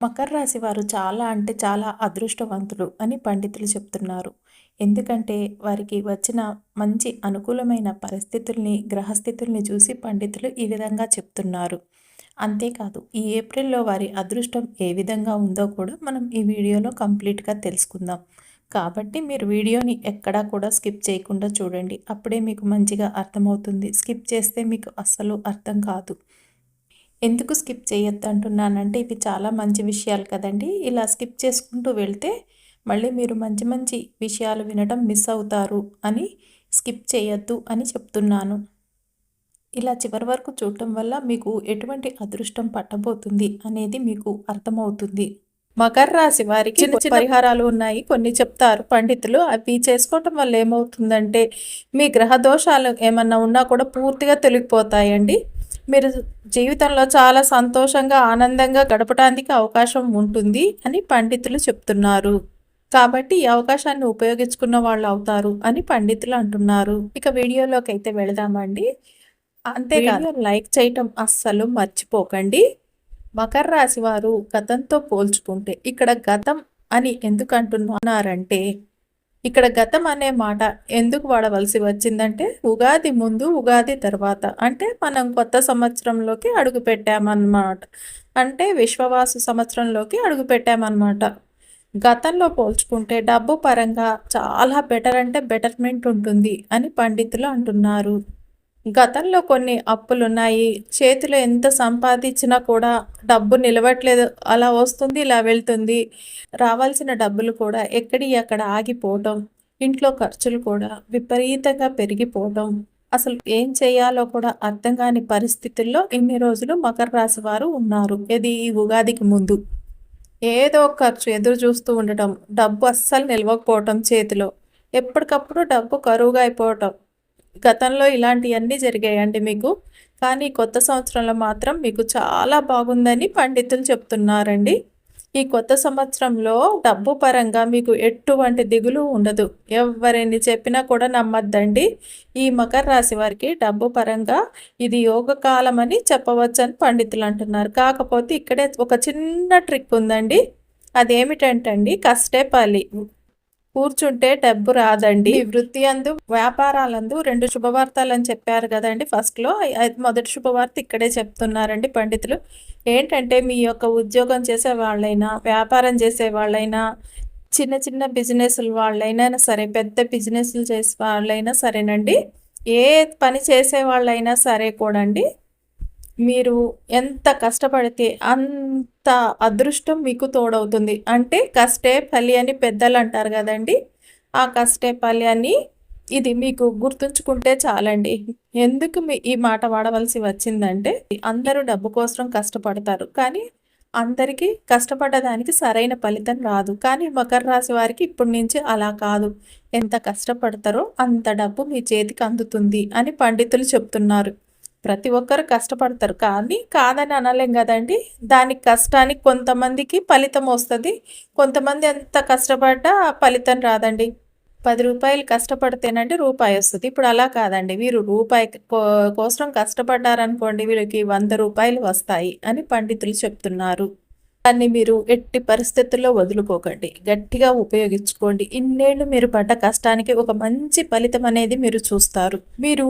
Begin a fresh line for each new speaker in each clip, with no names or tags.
మకర రాశి వారు చాలా అంటే చాలా అదృష్టవంతులు అని పండితులు చెప్తున్నారు. ఎందుకంటే వారికి వచ్చిన మంచి అనుకూలమైన పరిస్థితుల్ని గ్రహస్థితుల్ని చూసి పండితులు ఈ విధంగా చెప్తున్నారు. అంతేకాదు ఈ ఏప్రిల్లో వారి అదృష్టం ఏ విధంగా ఉందో కూడా మనం ఈ వీడియోలో కంప్లీట్గా తెలుసుకుందాం. కాబట్టి మీరు వీడియోని ఎక్కడా కూడా స్కిప్ చేయకుండా చూడండి. అప్పుడే మీకు మంచిగా అర్థమవుతుంది. స్కిప్ చేస్తే మీకు అస్సలు అర్థం కాదు. ఎందుకు స్కిప్ చేయొద్దు అంటున్నానంటే ఇవి చాలా మంచి విషయాలు కదండి. ఇలా స్కిప్ చేసుకుంటూ వెళ్తే మళ్ళీ మీరు మంచి మంచి విషయాలు వినడం మిస్ అవుతారు అని స్కిప్ చేయొద్దు అని చెప్తున్నాను. ఇలా చివరి వరకు చూడటం వల్ల మీకు ఎటువంటి అదృష్టం పట్టబోతుంది అనేది మీకు అర్థమవుతుంది. మకర రాశి వారికి చిన్న చిన్న పరిహారాలు ఉన్నాయి కొన్ని చెప్తారు. పండితులు అవి చేసుకోవటం వల్ల ఏమవుతుందంటే మీ గ్రహ దోషాలు ఏమన్నా ఉన్నా కూడా పూర్తిగా తొలగిపోతాయండి. మీరు జీవితంలో చాలా సంతోషంగా ఆనందంగా గడపడానికి అవకాశం ఉంటుంది అని పండితులు చెప్తున్నారు. కాబట్టి ఈ అవకాశాన్ని ఉపయోగించుకున్న వాళ్ళు అవుతారు అని పండితులు అంటున్నారు. ఇక వీడియోలోకి అయితే వెళదామండి. అంతేకాదు లైక్ చేయటం అస్సలు మర్చిపోకండి. మకర రాశి వారు గతంతో పోల్చుకుంటే ఇక్కడ గతం అని ఎందుకు అంటున్నారంటే ఇక్కడ గతం అనే మాట ఎందుకు వాడవలసి వచ్చిందంటే ఉగాది ముందు ఉగాది తర్వాత. అంటే మనం కొత్త సంవత్సరంలోకి అడుగు పెట్టామన్నమాట. అంటే విశ్వవాసు సంవత్సరంలోకి అడుగు పెట్టామన్నమాట. గతంలో పోల్చుకుంటే డబ్బు పరంగా చాలా బెటర్ అంటే బెటర్మెంట్ ఉంటుంది అని పండితులు అంటున్నారు. గతంలో కొన్ని అప్పులు ఉన్నాయి చేతిలో ఎంత సంపాదించినా కూడా డబ్బు నిలవట్లేదు. అలా వస్తుంది ఇలా వెళ్తుంది. రావాల్సిన డబ్బులు కూడా ఎక్కడి అక్కడ ఆగిపోవటం ఇంట్లో ఖర్చులు కూడా విపరీతంగా పెరిగిపోవడం. అసలు ఏం చేయాలో కూడా అర్థం కాని పరిస్థితుల్లో ఇన్ని రోజులు మకర రాశి వారు ఉన్నారు. ఇది ఈ ఉగాదికి ముందు. ఏదో ఖర్చు ఎదురు చూస్తూ ఉండటం. డబ్బు అస్సలు నిలవకపోవటం చేతిలో. ఎప్పటికప్పుడు డబ్బు కరువుగా అయిపోవటం. గతంలో ఇలాంటివన్నీ జరిగాయండి మీకు. కానీ కొత్త సంవత్సరంలో మాత్రం మీకు చాలా బాగుందని పండితులు చెప్తున్నారండి. ఈ కొత్త సంవత్సరంలో డబ్బు పరంగా మీకు ఎటువంటి దిగులు ఉండదు. ఎవరిని చెప్పినా కూడా నమ్మద్దండి. ఈ మకర రాశి వారికి డబ్బు పరంగా ఇది యోగ కాలం అని చెప్పవచ్చని పండితులు అంటున్నారు. కాకపోతే ఇక్కడే ఒక చిన్న ట్రిక్ ఉందండి. అదేమిటంటండి కష్టేపాలి కూర్చుంటే డబ్బు రాదండి. వృత్తి అందు వ్యాపారాలందు రెండు శుభవార్తలు అని చెప్పారు కదండి ఫస్ట్లో. మొదటి శుభవార్త ఇక్కడే చెప్తున్నారండి పండితులు. ఏంటంటే మీ యొక్క ఉద్యోగం చేసే వాళ్ళైనా వ్యాపారం చేసే వాళ్ళైనా చిన్న చిన్న బిజినెస్లు వాళ్ళైనా సరే పెద్ద బిజినెస్లు చేసే వాళ్ళైనా సరేనండి. ఏ పని చేసే వాళ్ళైనా సరే కూడండి మీరు ఎంత కష్టపడితే అంత అదృష్టం మీకు తోడవుతుంది. అంటే కష్టే ఫలి అని పెద్దలు అంటారు కదండి. ఆ కష్టే ఫలి అని ఇది మీకు గుర్తుంచుకుంటే చాలండి. ఎందుకు మీ ఈ మాట వాడవలసి వచ్చిందంటే అందరూ డబ్బు కోసం కష్టపడతారు. కానీ అందరికీ కష్టపడ్డదానికి సరైన ఫలితం రాదు. కానీ మకర రాశి వారికి ఇప్పటి నుంచి అలా కాదు. ఎంత కష్టపడతారో అంత డబ్బు మీ చేతికి అందుతుంది అని పండితులు చెప్తున్నారు. ప్రతి ఒక్కరు కష్టపడతారు. కానీ కాదని అనలేం కదండి. దాని కష్టానికి కొంతమందికి ఫలితం వస్తుంది. కొంతమంది ఎంత కష్టపడ్డా ఫలితం రాదండి. పది రూపాయలు కష్టపడితేనంటే రూపాయి వస్తుంది. ఇప్పుడు అలా కాదండి. వీరు రూపాయి కోసం కష్టపడ్డారనుకోండి వీళ్ళకి వంద రూపాయలు వస్తాయి అని పండితులు చెప్తున్నారు. దాన్ని మీరు ఎట్టి పరిస్థితుల్లో వదులుకోకండి. గట్టిగా ఉపయోగించుకోండి. ఇన్నేళ్ళు మీరు పడ్డ కష్టానికి ఒక మంచి ఫలితం అనేది మీరు చూస్తారు. మీరు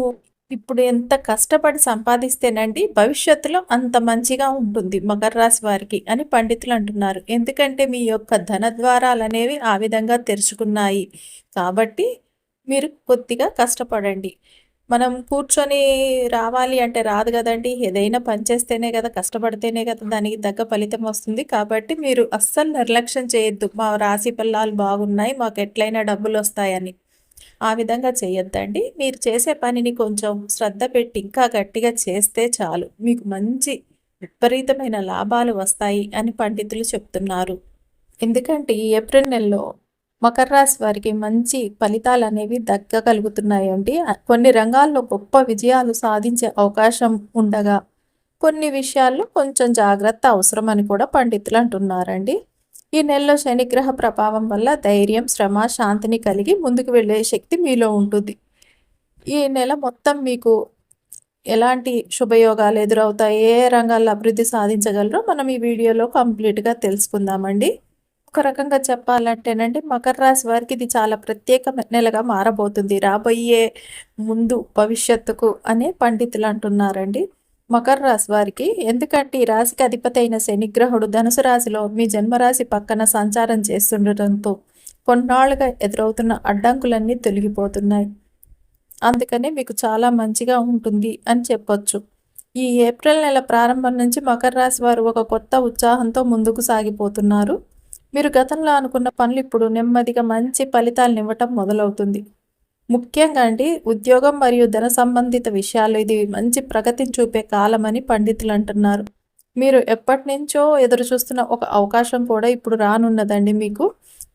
ఇప్పుడు ఎంత కష్టపడి సంపాదిస్తేనండి భవిష్యత్తులో అంత మంచిగా ఉంటుంది మకర రాశి వారికి అని పండితులు అంటున్నారు. ఎందుకంటే మీ యొక్క ధన ద్వారాలు అనేవి ఆ విధంగా తెరుచుకున్నాయి. కాబట్టి మీరు కొద్దిగా కష్టపడండి. మనం కూర్చొని రావాలి అంటే రాదు కదండి. ఏదైనా పని చేస్తేనే కదా కష్టపడితేనే కదా దానికి తగ్గ ఫలితం వస్తుంది. కాబట్టి మీరు అస్సలు నిర్లక్ష్యం చేయొద్దు. మా రాశి పిల్లలు బాగున్నాయి మాకు ఎట్లయినా డబ్బులు వస్తాయని. ఆ విధంగా చేయొద్దండి. మీరు చేసే పనిని కొంచెం శ్రద్ధ పెట్టి ఇంకా గట్టిగా చేస్తే చాలు. మీకు మంచి విపరీతమైన లాభాలు వస్తాయి అని పండితులు చెప్తున్నారు. ఎందుకంటే ఈ ఏప్రిల్ నెలలో మకర రాశి వారికి మంచి ఫలితాలు అనేవి దక్కగలుగుతున్నాయండి. కొన్ని రంగాల్లో గొప్ప విజయాలు సాధించే అవకాశం ఉండగా కొన్ని విషయాల్లో కొంచెం జాగ్రత్త అవసరం అని కూడా పండితులు అంటున్నారండి. ఈ నెలలో శనిగ్రహ ప్రభావం వల్ల ధైర్యం శ్రమ శాంతిని కలిగి ముందుకు వెళ్ళే శక్తి మీలో ఉంటుంది. ఈ నెల మొత్తం మీకు ఎలాంటి శుభయోగాలు ఎదురవుతాయి? ఏ రంగాల్లో అభివృద్ధి సాధించగలరో మనం ఈ వీడియోలో కంప్లీట్గా తెలుసుకుందామండి. ఒక రకంగా చెప్పాలంటేనండి మకర రాశి వారికి ఇది చాలా ప్రత్యేక నెలగా మారబోతుంది. రాబోయే ముందు భవిష్యత్తుకు అనే పండితులు అంటున్నారండి. మకర రాశి వారికి ఎందుకంటే ఈ రాశికి అధిపతి అయిన శనిగ్రహుడు ధనుసు రాశిలో మీ జన్మరాశి పక్కన సంచారం చేస్తుండటంతో కొన్నాళ్ళుగా ఎదురవుతున్న అడ్డంకులన్నీ తొలగిపోతున్నాయి. అందుకనే మీకు చాలా మంచిగా ఉంటుంది అని చెప్పొచ్చు. ఈ ఏప్రిల్ నెల ప్రారంభం నుంచి మకర రాశి వారు ఒక కొత్త ఉత్సాహంతో ముందుకు సాగిపోతున్నారు. మీరు గతంలో అనుకున్న పనులు ఇప్పుడు నెమ్మదిగా మంచి ఫలితాలను ఇవ్వటం మొదలవుతుంది. ముఖ్యంగా అండి ఉద్యోగం మరియు ధన సంబంధిత విషయాలు ఇది మంచి ప్రగతిని చూపే కాలమని పండితులు అంటున్నారు. మీరు ఎప్పటి నుంచో ఎదురు చూస్తున్న ఒక అవకాశం కూడా ఇప్పుడు రానున్నదండి మీకు.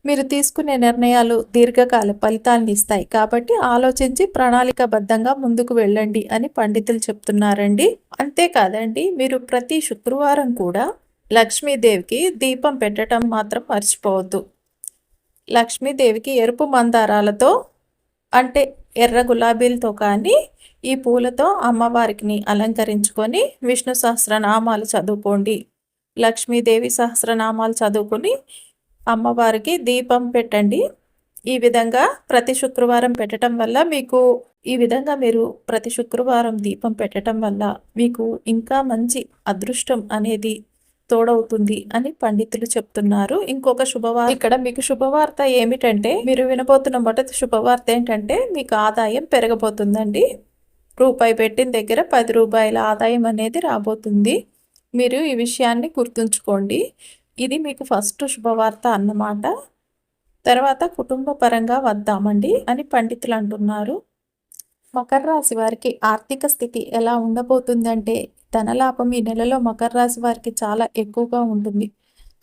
మీరు తీసుకునే నిర్ణయాలు దీర్ఘకాల ఫలితాలను ఇస్తాయి. కాబట్టి ఆలోచించి ప్రణాళికబద్ధంగా ముందుకు వెళ్ళండి అని పండితులు చెప్తున్నారండి. అంతేకాదండి మీరు ప్రతి శుక్రవారం కూడా లక్ష్మీదేవికి దీపం పెట్టడం మాత్రం మర్చిపోవద్దు. లక్ష్మీదేవికి ఎరుపు మందారాలతో అంటే ఎర్ర గులాబీలతో కానీ ఈ పూలతో అమ్మవారికి అలంకరించుకొని విష్ణు సహస్రనామాలు చదువుకోండి. లక్ష్మీదేవి సహస్రనామాలు చదువుకొని అమ్మవారికి దీపం పెట్టండి. ఈ విధంగా ప్రతి శుక్రవారం పెట్టడం వల్ల మీకు ఈ విధంగా మీరు ప్రతి శుక్రవారం దీపం పెట్టడం వల్ల మీకు ఇంకా మంచి అదృష్టం అనేది తోడవుతుంది అని పండితులు చెప్తున్నారు. ఇంకొక శుభవార్త ఇక్కడ మీకు శుభవార్త ఏమిటంటే మీరు వినబోతున్న మొదటి శుభవార్త ఏంటంటే మీకు ఆదాయం పెరగబోతుందండి. రూపాయి పెట్టిన దగ్గర పది రూపాయల ఆదాయం అనేది రాబోతుంది. మీరు ఈ విషయాన్ని గుర్తుంచుకోండి. ఇది మీకు ఫస్ట్ శుభవార్త అన్నమాట. తర్వాత కుటుంబ పరంగా వద్దామండి అని పండితులు అంటున్నారు. మకర రాశి వారికి ఆర్థిక స్థితి ఎలా ఉండబోతుందంటే ధనలాభం ఈ నెలలో మకర రాశి వారికి చాలా ఎక్కువగా ఉంటుంది.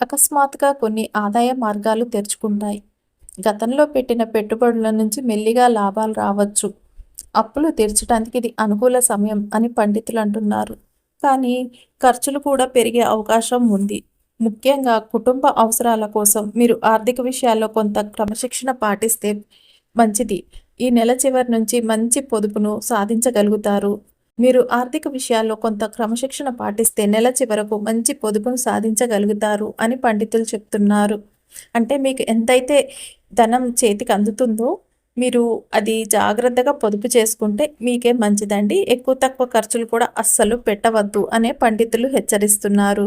అకస్మాత్తుగా కొన్ని ఆదాయ మార్గాలు తెరుచుకుంటాయి. గతంలో పెట్టిన పెట్టుబడుల నుంచి మెల్లిగా లాభాలు రావచ్చు. అప్పులు తీర్చడానికి ఇది అనుకూల సమయం అని పండితులు అంటున్నారు. కానీ ఖర్చులు కూడా పెరిగే అవకాశం ఉంది. ముఖ్యంగా కుటుంబ అవసరాల కోసం మీరు ఆర్థిక విషయాల్లో కొంత క్రమశిక్షణ పాటిస్తే మంచిది. ఈ నెల చివరి నుంచి మంచి పొదుపును సాధించగలుగుతారు. మీరు ఆర్థిక విషయాల్లో కొంత క్రమశిక్షణ పాటిస్తే నెల చివరకు మంచి పొదుపును సాధించగలుగుతారు అని పండితులు చెప్తున్నారు. అంటే మీకు ఎంతైతే ధనం చేతికి అందుతుందో మీరు అది జాగ్రత్తగా పొదుపు చేసుకుంటే మీకే మంచిదండి? ఎక్కువ తక్కువ ఖర్చులు కూడా అస్సలు పెట్టవద్దు అనే పండితులు హెచ్చరిస్తున్నారు.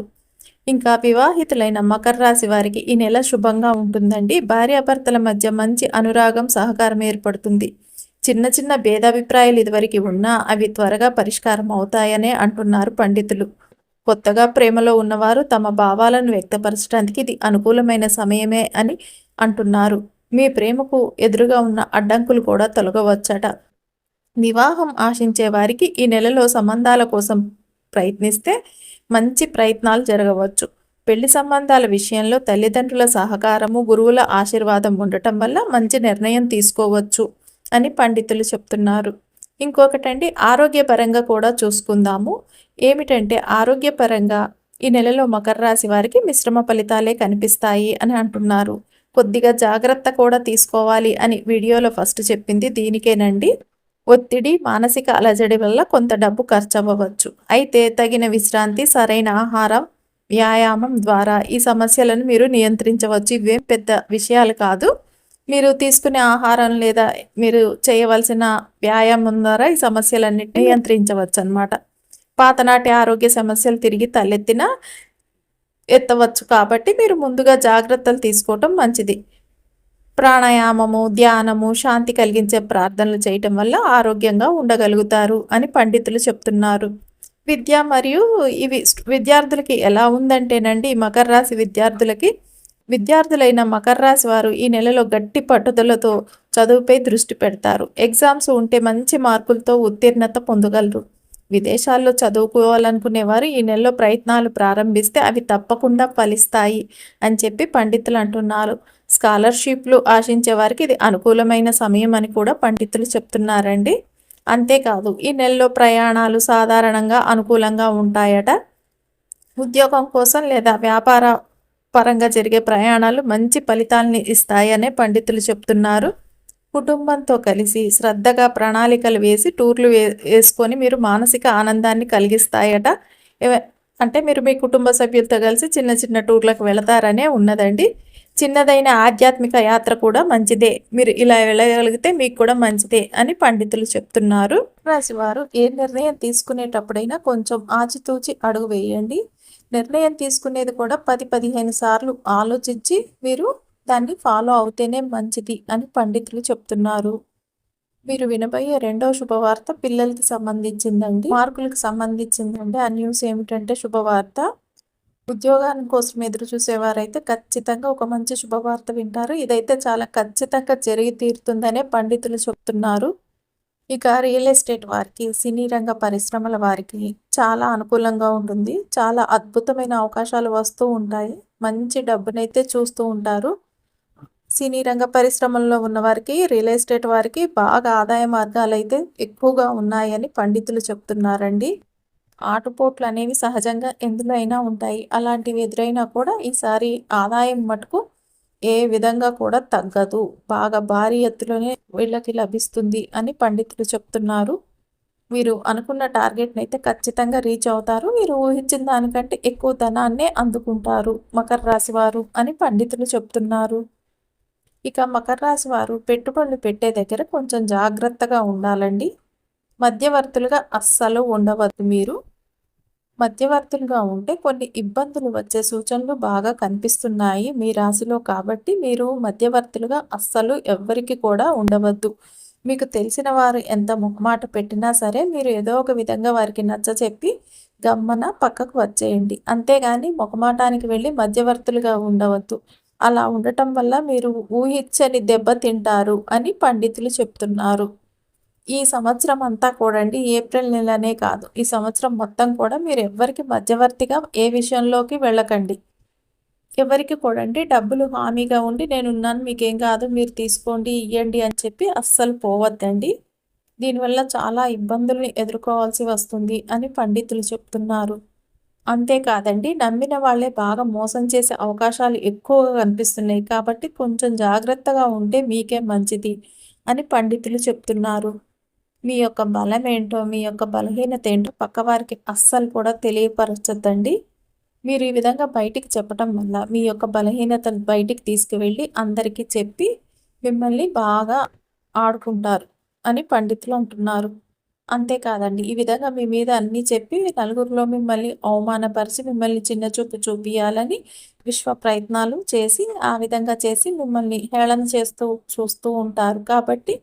ఇంకా వివాహితులైన మకర రాశి వారికి ఈ నెల శుభంగా ఉంటుందండి. భార్యాభర్తల మధ్య మంచి అనురాగం సహకారం ఏర్పడుతుంది. చిన్న చిన్న భేదాభిప్రాయాలు ఇదివరకు ఉన్నా అవి త్వరగా పరిష్కారం అవుతాయనే అంటున్నారు పండితులు. కొత్తగా ప్రేమలో ఉన్నవారు తమ భావాలను వ్యక్తపరచడానికి ఇది అనుకూలమైన సమయమే అని అంటున్నారు. మీ ప్రేమకు ఎదురుగా ఉన్న అడ్డంకులు కూడా తొలగవచ్చట. వివాహం ఆశించే వారికి ఈ నెలలో సంబంధాల కోసం ప్రయత్నిస్తే మంచి ప్రయత్నాలు జరగవచ్చు. పెళ్ళి సంబంధాల విషయంలో తల్లిదండ్రుల సహకారము గురువుల ఆశీర్వాదం ఉండటం వల్ల మంచి నిర్ణయం తీసుకోవచ్చు. అని పండితులు చెప్తున్నారు. ఇంకొకటండి ఆరోగ్యపరంగా కూడా చూసుకుందాము. ఏమిటంటే ఆరోగ్యపరంగా ఈ నెలలో మకర రాశి వారికి మిశ్రమ ఫలితాలే కనిపిస్తాయి అని అంటున్నారు. కొద్దిగా జాగ్రత్త కూడా తీసుకోవాలి అని వీడియోలో ఫస్ట్ చెప్పింది దీనికేనండి. ఒత్తిడి మానసిక అలజడి వల్ల కొంత డబ్బు ఖర్చు అవ్వవచ్చు అయితే తగిన విశ్రాంతి సరైన ఆహారం వ్యాయామం ద్వారా ఈ సమస్యలను మీరు నియంత్రించవచ్చు. ఇవేం పెద్ద విషయాలు కాదు. మీరు తీసుకునే ఆహారం లేదా మీరు చేయవలసిన వ్యాయామం ద్వారా ఈ సమస్యలన్నింటినీ నియంత్రించవచ్చు అనమాట పాతనాటి ఆరోగ్య సమస్యలు తిరిగి తలెత్తిన ఎత్తవచ్చు కాబట్టి మీరు ముందుగా జాగ్రత్తలు తీసుకోవటం మంచిది. ప్రాణాయామము ధ్యానము శాంతి కలిగించే ప్రార్థనలు చేయటం వల్ల ఆరోగ్యంగా ఉండగలుగుతారు అని పండితులు చెప్తున్నారు. విద్య మరియు ఇవి విద్యార్థులకి ఎలా ఉందంటేనండి మకర రాశి విద్యార్థులకి విద్యార్థులైన మకర రాశి వారు ఈ నెలలో గట్టి పట్టుదలతో చదువుపై దృష్టి పెడతారు. ఎగ్జామ్స్ ఉంటే మంచి మార్కులతో ఉత్తీర్ణత పొందగలరు. విదేశాల్లో చదువుకోవాలనుకునే వారు ఈ నెలలో ప్రయత్నాలు ప్రారంభిస్తే అవి తప్పకుండా ఫలిస్తాయి అని చెప్పి పండితులు అంటున్నారు. స్కాలర్షిప్లు ఆశించే వారికి ఇది అనుకూలమైన సమయం అని కూడా పండితులు చెప్తున్నారండి. అంతేకాదు ఈ నెలలో ప్రయాణాలు సాధారణంగా అనుకూలంగా ఉంటాయట. ఉద్యోగం కోసం లేదా వ్యాపార పరంగా జరిగే ప్రయాణాలు మంచి ఫలితాలని ఇస్తాయనే పండితులు చెప్తున్నారు. కుటుంబంతో కలిసి శ్రద్ధగా ప్రణాళికలు వేసి టూర్లు వే వేసుకొని మీరు మానసిక ఆనందాన్ని కలిగిస్తాయట. అంటే మీరు మీ కుటుంబ సభ్యులతో కలిసి చిన్న చిన్న టూర్లకు వెళతారనే ఉన్నదండి. చిన్నదైన ఆధ్యాత్మిక యాత్ర కూడా మంచిదే. మీరు ఇలా వెళ్ళగలిగితే మీకు కూడా మంచిదే అని పండితులు చెప్తున్నారు. రాశివారు ఏ నిర్ణయం తీసుకునేటప్పుడైనా కొంచెం ఆచితూచి అడుగు వేయండి. నిర్ణయం తీసుకునేది కూడా పది పదిహేను సార్లు ఆలోచించి మీరు దాన్ని ఫాలో అవుతేనే మంచిది అని పండితులు చెప్తున్నారు. మీరు వినబోయే రెండవ శుభవార్త పిల్లలకి సంబంధించిందండి. మార్కులకు సంబంధించిందండి. ఆ న్యూస్ ఏమిటంటే శుభవార్త. ఉద్యోగాన్ని కోసం ఎదురు చూసేవారైతే ఖచ్చితంగా ఒక మంచి శుభవార్త వింటారు. ఇదైతే చాలా ఖచ్చితంగా జరిగి తీరుతుందనే పండితులు చెప్తున్నారు. ఇక రియల్ ఎస్టేట్ వారికి సినీ రంగ పరిశ్రమల వారికి చాలా అనుకూలంగా ఉంటుంది. చాలా అద్భుతమైన అవకాశాలు వస్తూ ఉంటాయి. మంచి డబ్బునైతే చూస్తూ ఉంటారు. సినీ రంగ పరిశ్రమల్లో ఉన్న వారికి రియల్ ఎస్టేట్ వారికి బాగా ఆదాయ మార్గాలు అయితే ఎక్కువగా ఉన్నాయని పండితులు చెప్తున్నారండి. ఆటుపోట్లు అనేవి సహజంగా ఎందులో అయినా ఉంటాయి. అలాంటివి ఎదురైనా కూడా ఈసారి ఆదాయం మటుకు ఏ విధంగా కూడా తగ్గదు. బాగా భారీ ఎత్తులోనే వీళ్ళకి లభిస్తుంది అని పండితులు చెప్తున్నారు. మీరు అనుకున్న టార్గెట్ని అయితే ఖచ్చితంగా రీచ్ అవుతారు. మీరు ఊహించిన దానికంటే ఎక్కువ ధనాన్నే అందుకుంటారు మకర రాశి వారు అని పండితులు చెప్తున్నారు. ఇక మకర రాశి వారు పెట్టుబడులు పెట్టే దగ్గర కొంచెం జాగ్రత్తగా ఉండాలండి. మధ్యవర్తులుగా అస్సలు ఉండవద్దు మీరు. మధ్యవర్తులుగా ఉంటే కొన్ని ఇబ్బందులు వచ్చే సూచనలు బాగా కనిపిస్తున్నాయి మీ రాశిలో కాబట్టి మీరు మధ్యవర్తులుగా అస్సలు ఎవ్వరికి కూడా ఉండవద్దు. మీకు తెలిసిన వారు ఎంత ముఖమాట పెట్టినా సరే మీరు ఏదో ఒక విధంగా వారికి నచ్చ చెప్పి గమ్మన పక్కకు వచ్చేయండి. అంతేగాని ముఖమాటానికి వెళ్ళి మధ్యవర్తులుగా ఉండవద్దు. అలా ఉండటం వల్ల మీరు ఊహించని దెబ్బ తింటారు అని పండితులు చెప్తున్నారు. ఈ సంవత్సరం అంతా కూడండి ఏప్రిల్ నెలనే కాదు. ఈ సంవత్సరం మొత్తం కూడా మీరు ఎవ్వరికి మధ్యవర్తిగా ఏ విషయంలోకి వెళ్ళకండి. ఎవరికి కూడండి డబ్బులు హామీగా ఉండి నేను ఉన్నాను మీకేం కాదు మీరు తీసుకోండి ఇవ్వండి అని చెప్పి అస్సలు పోవద్దండి. దీనివల్ల చాలా ఇబ్బందుల్ని ఎదుర్కోవాల్సి వస్తుంది అని పండితులు చెప్తున్నారు. అంతేకాదండి నమ్మిన వాళ్ళే బాగా మోసం చేసే అవకాశాలు ఎక్కువగా కనిపిస్తున్నాయి కాబట్టి కొంచెం జాగ్రత్తగా ఉంటే మీకే మంచిది అని పండితులు చెప్తున్నారు. మీ యొక్క బలం ఏంటో మీ యొక్క బలహీనత ఏంటో పక్కవారికి అస్సలు కూడా తెలియపరచద్దండి. మీరు ఈ విధంగా బయటికి చెప్పటం వల్ల మీ యొక్క బలహీనతను బయటికి తీసుకువెళ్ళి అందరికీ చెప్పి మిమ్మల్ని బాగా ఆడుకుంటారు అని పండితులు అంటున్నారు. అంతేకాదండి ఈ విధంగా మీ మీద అన్నీ చెప్పి నలుగురిలో మిమ్మల్ని అవమానపరిచి మిమ్మల్ని చిన్న చూపు చూపియాలని విశ్వ ప్రయత్నాలు చేసి ఆ విధంగా చేసి మిమ్మల్ని హేళన చేస్తూ చూస్తూ ఉంటారు. కాబట్టి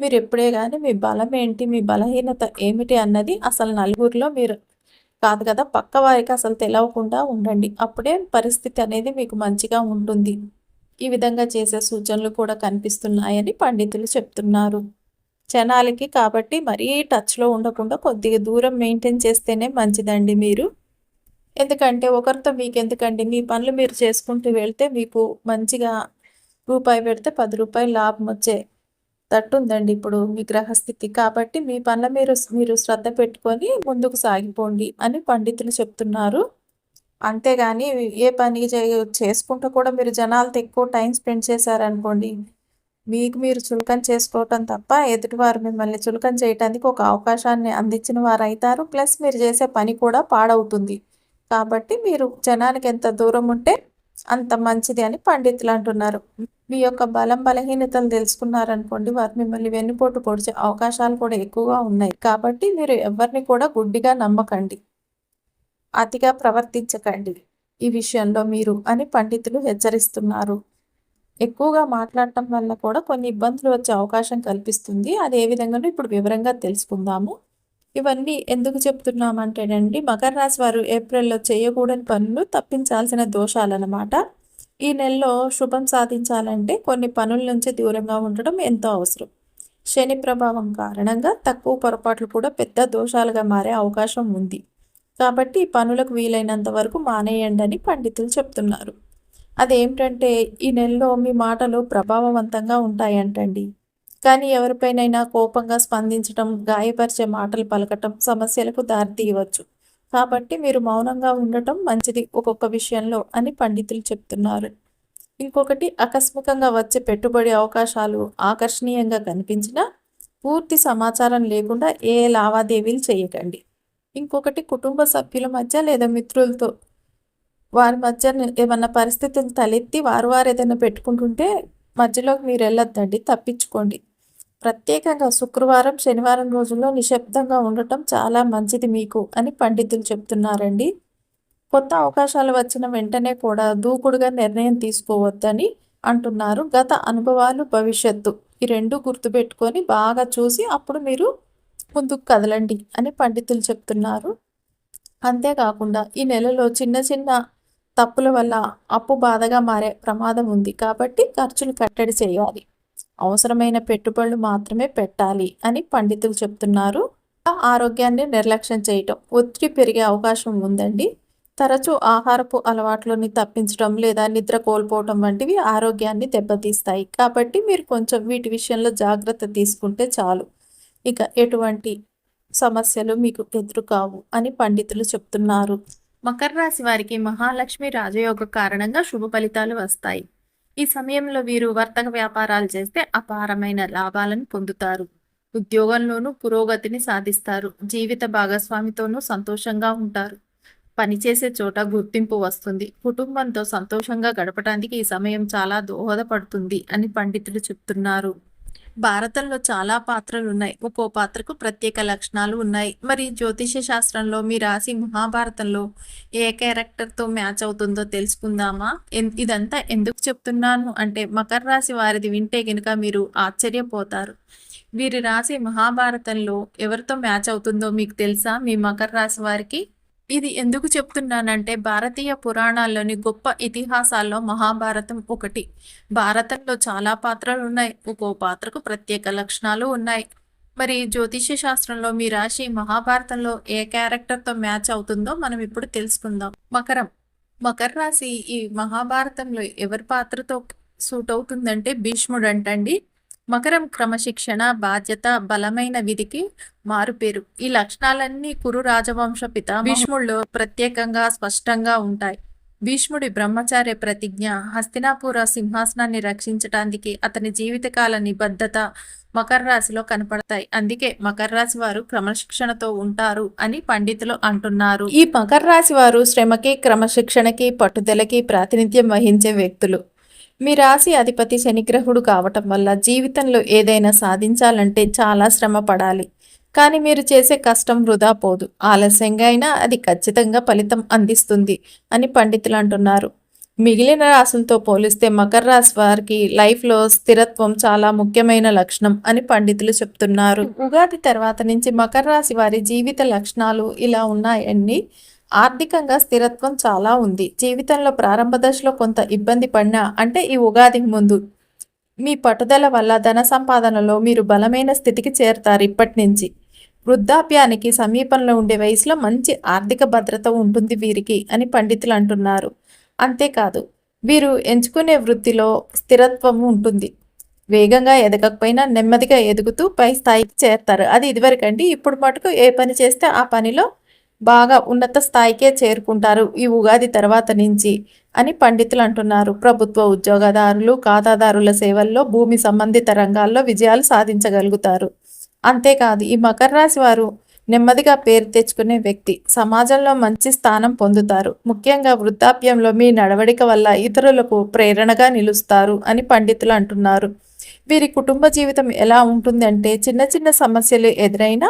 మీరు ఎప్పుడే కానీ మీ బలం ఏంటి మీ బలహీనత ఏమిటి అన్నది అసలు నలుగురిలో మీరు కాదు కదా పక్క వారికి అసలు తెలవకుండా ఉండండి. అప్పుడే పరిస్థితి అనేది మీకు మంచిగా ఉంటుంది. ఈ విధంగా చేసే సూచనలు కూడా కనిపిస్తున్నాయని పండితులు చెప్తున్నారు. జనాలకి కాబట్టి మరీ టచ్లో ఉండకుండా కొద్దిగా దూరం మెయింటైన్ చేస్తేనే మంచిదండి మీరు. ఎందుకంటే ఒకరితో మీకు ఎందుకండి? మీ పనులు మీరు చేసుకుంటూ వెళ్తే మీకు మంచిగా రూపాయి పెడితే పది రూపాయలు లాభం వచ్చే తట్టుందండి ఇప్పుడు మీ గ్రహస్థితి. కాబట్టి మీ పనుల మీరు మీరు శ్రద్ధ పెట్టుకొని ముందుకు సాగిపోండి అని పండితులు చెప్తున్నారు. అంతేగాని ఏ పని చేసుకుంటూ కూడా మీరు జనాలతో ఎక్కువ టైం స్పెండ్ చేశారనుకోండి మీకు మీరు చులకన చేసుకోవటం తప్ప ఎదుటివారు మిమ్మల్ని చులకన చేయటానికి ఒక అవకాశాన్ని అందించిన వారు అవుతారు ప్లస్ మీరు చేసే పని కూడా పాడవుతుంది. కాబట్టి మీరు జనానికి ఎంత దూరం ఉంటే అంత మంచిది అని పండితులు అంటున్నారు. మీ యొక్క బలం బలహీనతలు తెలుసుకున్నారనుకోండి వారు మిమ్మల్ని వెన్నుపోటు పొడిచే అవకాశాలు కూడా ఎక్కువగా ఉన్నాయి. కాబట్టి మీరు ఎవరిని కూడా గుడ్డిగా నమ్మకండి. అతిగా ప్రవర్తించకండి ఈ విషయంలో మీరు అని పండితులు హెచ్చరిస్తున్నారు. ఎక్కువగా మాట్లాడటం వల్ల కూడా కొన్ని ఇబ్బందులు వచ్చే అవకాశం కల్పిస్తుంది. అది ఏ విధంగానో ఇప్పుడు వివరంగా తెలుసుకుందాము. ఇవన్నీ ఎందుకు చెప్తున్నామంటేనండి మకర రాశి వారు ఏప్రిల్లో చేయకూడని పనులు తప్పించాల్సిన దోషాలన్నమాట. ఈ నెలలో శుభం సాధించాలంటే కొన్ని పనుల నుంచి దూరంగా ఉండడం ఎంతో అవసరం. శని ప్రభావం కారణంగా తక్కువ పొరపాట్లు కూడా పెద్ద దోషాలుగా మారే అవకాశం ఉంది. కాబట్టి పనులకు వీలైనంత వరకు మానేయండి అని పండితులు చెప్తున్నారు. అదేమిటంటే ఈ నెలలో మీ మాటలు ప్రభావవంతంగా ఉంటాయంటండి. కానీ ఎవరిపైనైనా కోపంగా స్పందించడం గాయపరిచే మాటలు పలకటం సమస్యలకు దారితీయవచ్చు. కాబట్టి మీరు మౌనంగా ఉండటం మంచిది ఒక్కొక్క విషయంలో అని పండితులు చెప్తున్నారు. ఇంకొకటి ఆకస్మికంగా వచ్చే పెట్టుబడి అవకాశాలు ఆకర్షణీయంగా కనిపించినా పూర్తి సమాచారం లేకుండా ఏ లావాదేవీలు చేయకండి. ఇంకొకటి కుటుంబ సభ్యుల మధ్య లేదా మిత్రులతో వారి మధ్య ఏమన్నా పరిస్థితులు తలెత్తి వారు వారు ఏదైనా పెట్టుకుంటుంటే మధ్యలోకి మీరు వెళ్ళొద్దండి తప్పించుకోండి. ప్రత్యేకంగా శుక్రవారం శనివారం రోజుల్లో నిశ్శబ్దంగా ఉండటం చాలా మంచిది మీకు అని పండితులు చెప్తున్నారండి. కొత్త అవకాశాలు వచ్చిన వెంటనే కూడా దూకుడుగా నిర్ణయం తీసుకోవద్దని అంటున్నారు. గత అనుభవాలు భవిష్యత్తు ఈ రెండు గుర్తుపెట్టుకొని బాగా చూసి అప్పుడు మీరు ముందుకు కదలండి అని పండితులు చెప్తున్నారు. అంతేకాకుండా ఈ నెలలో చిన్న చిన్న తప్పుల వల్ల అప్పు బాధగా మారే ప్రమాదం ఉంది కాబట్టి ఖర్చులు కట్టడి చేయాలి. అవసరమైన పెట్టుబడులు మాత్రమే పెట్టాలి అని పండితులు చెప్తున్నారు. ఆరోగ్యాన్ని నిర్లక్ష్యం చేయటం ఒత్తిడి పెరిగే అవకాశం ఉందండి. తరచూ ఆహారపు అలవాట్లని తప్పించడం లేదా నిద్ర కోల్పోవటం వంటివి ఆరోగ్యాన్ని దెబ్బతీస్తాయి. కాబట్టి మీరు కొంచెం వీటి విషయంలో జాగ్రత్త తీసుకుంటే చాలు. ఇక ఎటువంటి సమస్యలు మీకు ఎదురుకావు అని పండితులు చెప్తున్నారు. మకర రాశి వారికి మహాలక్ష్మి రాజయోగ కారణంగా శుభ ఫలితాలు వస్తాయి. ఈ సమయంలో వీరు వర్తక వ్యాపారాలు చేస్తే అపారమైన లాభాలను పొందుతారు. ఉద్యోగంలోనూ పురోగతిని సాధిస్తారు. జీవిత భాగస్వామితోనూ సంతోషంగా ఉంటారు. పనిచేసే చోట గుర్తింపు వస్తుంది. కుటుంబంతో సంతోషంగా గడపడానికి ఈ సమయం చాలా దోహదపడుతుంది అని పండితులు చెప్తున్నారు. భారతంలో చాలా పాత్రలు ఉన్నాయి ఒక్కో పాత్రకు ప్రత్యేక లక్షణాలు ఉన్నాయి. మరి జ్యోతిష శాస్త్రంలో మీ రాశి మహాభారతంలో ఏ క్యారెక్టర్తో మ్యాచ్ అవుతుందో తెలుసుకుందామా? ఇదంతా ఎందుకు చెప్తున్నాను అంటే మకర రాశి వారిది వింటే కనుక మీరు ఆశ్చర్యపోతారు. వీరి రాశి మహాభారతంలో ఎవరితో మ్యాచ్ అవుతుందో మీకు తెలుసా? మీ మకర రాశి వారికి? ఇది ఎందుకు చెప్తున్నానంటే భారతీయ పురాణాల్లోని గొప్ప ఇతిహాసాల్లో మహాభారతం ఒకటి. భారతంలో చాలా పాత్రలు ఉన్నాయి. ఒక్కో పాత్రకు ప్రత్యేక లక్షణాలు ఉన్నాయి. మరి జ్యోతిష్య శాస్త్రంలో మీ రాశి మహాభారతంలో ఏ క్యారెక్టర్తో మ్యాచ్ అవుతుందో మనం ఇప్పుడు తెలుసుకుందాం. మకరం. మకర రాశి ఈ మహాభారతంలో ఎవరి పాత్రతో సూట్ అవుతుందంటే భీష్ముడు అంటండి. మకరం క్రమశిక్షణ బాధ్యత బలమైన విధికి మారుపేరు. ఈ లక్షణాలన్నీ కురు రాజవంశ పిత భీష్ముడిలో ప్రత్యేకంగా స్పష్టంగా ఉంటాయి. భీష్ముడి బ్రహ్మచార్య ప్రతిజ్ఞ హస్తినాపుర సింహాసనాన్ని రక్షించటానికి అతని జీవితకాల నిబద్ధత మకర రాశిలో కనపడతాయి. అందుకే మకర రాశి వారు క్రమశిక్షణతో ఉంటారు అని పండితులు అంటున్నారు. ఈ మకర రాశి వారు శ్రమకి క్రమశిక్షణకి పట్టుదలకి ప్రాతినిధ్యం వహించే వ్యక్తులు. మీ రాశి అధిపతి శనిగ్రహుడు కావటం వల్ల జీవితంలో ఏదైనా సాధించాలంటే చాలా శ్రమ పడాలి. కానీ మీరు చేసే కష్టం వృధా పోదు. ఆలస్యంగా అయినా అది ఖచ్చితంగా ఫలితం అందిస్తుంది అని పండితులు అంటున్నారు. మిగిలిన రాశులతో పోలిస్తే మకర రాశి వారికి లైఫ్లో స్థిరత్వం చాలా ముఖ్యమైన లక్షణం అని పండితులు చెప్తున్నారు. ఉగాది తర్వాత నుంచి మకర రాశి వారి జీవిత లక్షణాలు ఇలా ఉన్నాయండి. ఆర్థికంగా స్థిరత్వం చాలా ఉంది. జీవితంలో ప్రారంభ దశలో కొంత ఇబ్బంది పడినా అంటే ఈ ఉగాదికి ముందు మీ పట్టుదల వల్ల ధన సంపాదనలో మీరు బలమైన స్థితికి చేరుతారు ఇప్పటి నుంచి. వృద్ధాప్యానికి సమీపంలో ఉండే వయసులో మంచి ఆర్థిక భద్రత ఉంటుంది వీరికి అని పండితులు అంటున్నారు. అంతేకాదు వీరు ఎంచుకునే వృత్తిలో స్థిరత్వం ఉంటుంది. వేగంగా ఎదగకపోయినా నెమ్మదిగా ఎదుగుతూ పై స్థాయికి చేరుతారు. అది ఇదివరకండి ఇప్పుడు మటుకు ఏ పని చేస్తే ఆ పనిలో బాగా ఉన్నత స్థాయికే చేరుకుంటారు ఈ ఉగాది తర్వాత నుంచి అని పండితులు అంటున్నారు. ప్రభుత్వ ఉద్యోగదారులు ఖాతాదారుల సేవల్లో భూమి సంబంధిత రంగాల్లో విజయాలు సాధించగలుగుతారు. అంతేకాదు ఈ మకర రాశి వారు నెమ్మదిగా పేరు తెచ్చుకునే వ్యక్తి సమాజంలో మంచి స్థానం పొందుతారు. ముఖ్యంగా వృద్ధాప్యంలో మీ నడవడిక వల్ల ఇతరులకు ప్రేరణగా నిలుస్తారు అని పండితులు అంటున్నారు. వీరి కుటుంబ జీవితం ఎలా ఉంటుంది అంటే చిన్న చిన్న సమస్యలు ఎదురైనా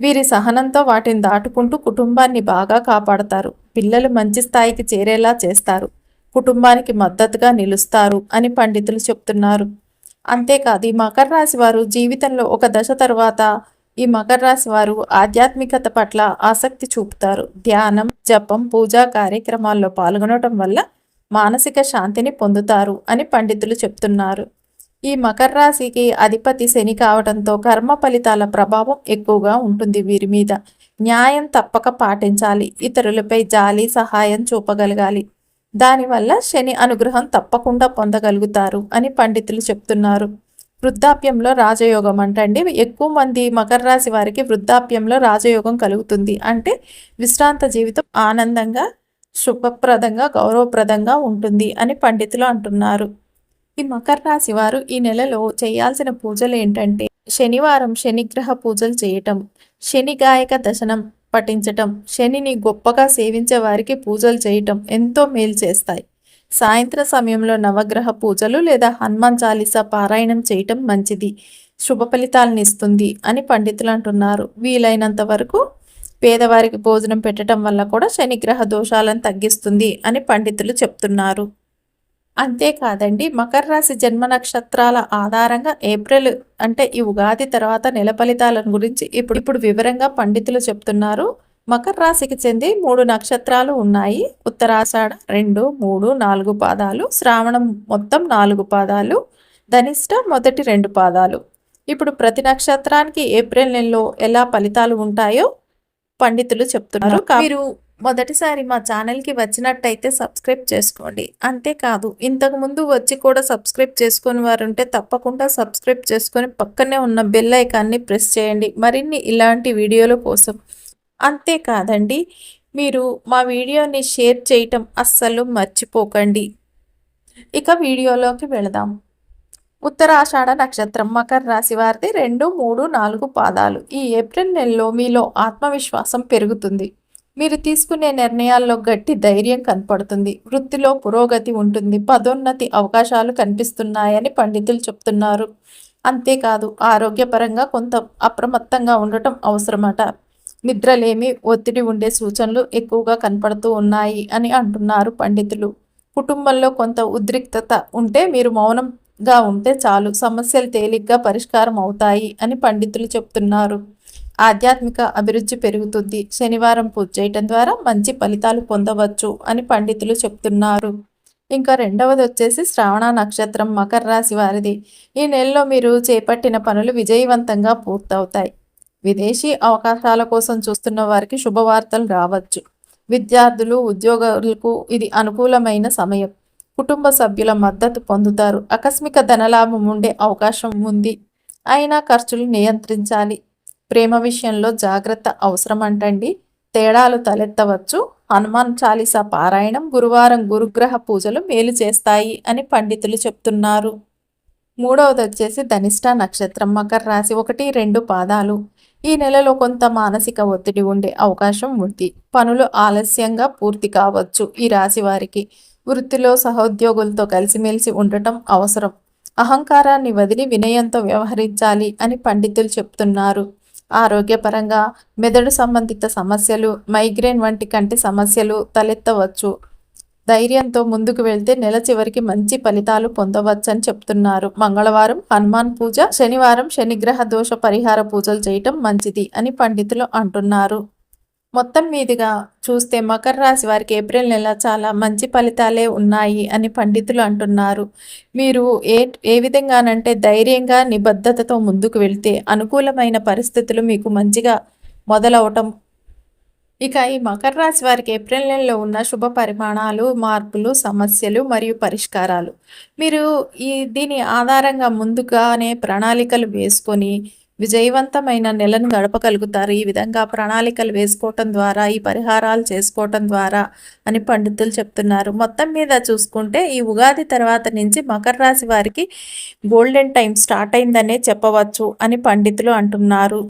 వీరి సహనంతో వాటిని దాటుకుంటూ కుటుంబాన్ని బాగా కాపాడతారు. పిల్లలు మంచి స్థాయికి చేరేలా చేస్తారు. కుటుంబానికి మద్దతుగా నిలుస్తారు అని పండితులు చెప్తున్నారు. అంతేకాదు ఈ మకర రాశి వారు జీవితంలో ఒక దశ తర్వాత ఈ మకర రాశి వారు ఆధ్యాత్మికత పట్ల ఆసక్తి చూపుతారు. ధ్యానం జపం పూజా కార్యక్రమాల్లో పాల్గొనడం వల్ల మానసిక శాంతిని పొందుతారు అని పండితులు చెప్తున్నారు. ఈ మకర రాశికి అధిపతి శని కావడంతో కర్మ ఫలితాల ప్రభావం ఎక్కువగా ఉంటుంది వీరి మీద. న్యాయం తప్పక పాటించాలి. ఇతరులపై జాలి సహాయం చూపగలగాలి. దానివల్ల శని అనుగ్రహం తప్పకుండా పొందగలుగుతారు అని పండితులు చెప్తున్నారు. వృద్ధాప్యంలో రాజయోగం అంటండి. ఎక్కువ మంది మకర రాశి వారికి వృద్ధాప్యంలో రాజయోగం కలుగుతుంది. అంటే విశ్రాంత జీవితం ఆనందంగా శుభప్రదంగా గౌరవప్రదంగా ఉంటుంది అని పండితులు అంటున్నారు. ఈ మకర రాశి వారు ఈ నెలలో చేయాల్సిన పూజలు ఏంటంటే శనివారం శనిగ్రహ పూజలు చేయటం శని గాయక దశనం పఠించటం శనిని గొప్పగా సేవించే వారికి పూజలు చేయటం ఎంతో మేలు చేస్తాయి. సాయంత్ర సమయంలో నవగ్రహ పూజలు లేదా హనుమాన్ చాలీసా పారాయణం చేయటం మంచిది. శుభ ఫలితాలను ఇస్తుంది అని పండితులు అంటున్నారు. వీలైనంత వరకు పేదవారికి భోజనం పెట్టడం వల్ల కూడా శనిగ్రహ దోషాలను తగ్గిస్తుంది అని పండితులు చెప్తున్నారు. అంతేకాదండి మకర రాశి జన్మ నక్షత్రాల ఆధారంగా ఏప్రిల్ అంటే ఈ ఉగాది తర్వాత నెల ఫలితాలను గురించి ఇప్పుడు ఇప్పుడు వివరంగా పండితులు చెప్తున్నారు. మకర రాశికి చెంది మూడు నక్షత్రాలు ఉన్నాయి. ఉత్తరాషాఢ రెండు మూడు నాలుగు పాదాలు శ్రావణం మొత్తం నాలుగు పాదాలు ధనిష్ట మొదటి రెండు పాదాలు. ఇప్పుడు ప్రతి నక్షత్రానికి ఏప్రిల్ నెలలో ఎలా ఫలితాలు ఉంటాయో పండితులు చెప్తున్నారు. మీరు మొదటిసారి మా ఛానల్కి వచ్చినట్టయితే సబ్స్క్రైబ్ చేసుకోండి. అంతేకాదు ఇంతకుముందు వచ్చి కూడా సబ్స్క్రైబ్ చేసుకుని వారు ఉంటే తప్పకుండా సబ్స్క్రైబ్ చేసుకొని పక్కనే ఉన్న బెల్ ఐకాన్ని ప్రెస్ చేయండి. మరిన్ని ఇలాంటి వీడియోల కోసం. అంతేకాదండి మీరు మా వీడియోని షేర్ చేయటం అస్సలు మర్చిపోకండి. ఇక వీడియోలోకి వెళదాం. ఉత్తరాషాఢ నక్షత్రం మకర రాశి వారిది రెండు మూడు నాలుగు పాదాలు. ఈ ఏప్రిల్ నెలలో మీలో ఆత్మవిశ్వాసం పెరుగుతుంది. మీరు తీసుకునే నిర్ణయాల్లో గట్టి ధైర్యం కనపడుతుంది. వృత్తిలో పురోగతి ఉంటుంది. పదోన్నతి అవకాశాలు కనిపిస్తున్నాయని పండితులు చెప్తున్నారు. అంతేకాదు ఆరోగ్యపరంగా కొంత అప్రమత్తంగా ఉండటం అవసరమట. నిద్రలేమి ఒత్తిడి ఉండే సూచనలు ఎక్కువగా కనపడుతూ ఉన్నాయి అని అంటున్నారు పండితులు. కుటుంబంలో కొంత ఉద్రిక్తత ఉంటే మీరు మౌనంగా ఉంటే చాలు. సమస్యలు తేలిగ్గా పరిష్కారం అవుతాయి అని పండితులు చెప్తున్నారు. ఆధ్యాత్మిక అభివృద్ధి పెరుగుతుంది. శనివారం పూజ చేయటం ద్వారా మంచి ఫలితాలు పొందవచ్చు అని పండితులు చెప్తున్నారు. ఇంకా రెండవది వచ్చేసి శ్రావణ నక్షత్రం మకర రాశి వారిది. ఈ నెలలో మీరు చేపట్టిన పనులు విజయవంతంగా పూర్తవుతాయి. విదేశీ అవకాశాల కోసం చూస్తున్న వారికి శుభవార్తలు రావచ్చు. విద్యార్థులు ఉద్యోగులకు ఇది అనుకూలమైన సమయం. కుటుంబ సభ్యుల మద్దతు పొందుతారు. ఆకస్మిక ధనలాభం ఉండే అవకాశం ఉంది. అయినా ఖర్చులు నియంత్రించాలి. ప్రేమ విషయంలో జాగ్రత్త అవసరం అంటండి తేడాలు తలెత్తవచ్చు. హనుమాన్ చాలీసా పారాయణం గురువారం గురుగ్రహ పూజలు మేలు చేస్తాయి అని పండితులు చెప్తున్నారు. మూడవది వచ్చేసి ధనిష్ట నక్షత్రం మకర రాశి ఒకటి రెండు పాదాలు. ఈ నెలలో కొంత మానసిక ఒత్తిడి ఉండే అవకాశం ఉంది. పనులు ఆలస్యంగా పూర్తి కావచ్చు ఈ రాశి వారికి. వృత్తిలో సహోద్యోగులతో కలిసిమెలిసి ఉండటం అవసరం. అహంకారాన్ని వదిలి వినయంతో వ్యవహరించాలి అని పండితులు చెప్తున్నారు. ఆరోగ్యపరంగా మెదడు సంబంధిత సమస్యలు మైగ్రేన్ వంటి కంటి సమస్యలు తలెత్తవచ్చు. ధైర్యంతో ముందుకు వెళ్తే నెల చివరికి మంచి ఫలితాలు పొందవచ్చని చెప్తున్నారు. మంగళవారం హనుమాన్ పూజ శనివారం శనిగ్రహ దోష పరిహార పూజలు చేయటం మంచిది అని పండితులు అంటున్నారు. మొత్తం మీదుగా చూస్తే మకర రాశి వారికి ఏప్రిల్ నెల చాలా మంచి ఫలితాలే ఉన్నాయి అని పండితులు అంటున్నారు. మీరు ఏ ఏ విధంగానంటే ధైర్యంగా నిబద్ధతతో ముందుకు వెళ్తే అనుకూలమైన పరిస్థితులు మీకు మంచిగా మొదలవటం. ఇక ఈ మకర రాశి వారికి ఏప్రిల్ నెలలో ఉన్న శుభ పరిమాణాలు మార్పులు సమస్యలు మరియు పరిష్కారాలు. మీరు ఈ దీని ఆధారంగా ముందుగానే ప్రణాళికలు వేసుకొని విజయవంతమైన నెలను గడపగలుగుతారు. ఈ విధంగా ప్రణాళికలు వేసుకోవటం ద్వారా ఈ పరిహారాలు చేసుకోవటం ద్వారా అని పండితులు చెప్తున్నారు. మొత్తం మీద చూసుకుంటే ఈ ఉగాది తర్వాత నుంచి మకర రాశి వారికి గోల్డెన్ టైం స్టార్ట్ అయిందనే చెప్పవచ్చు అని పండితులు అంటున్నారు.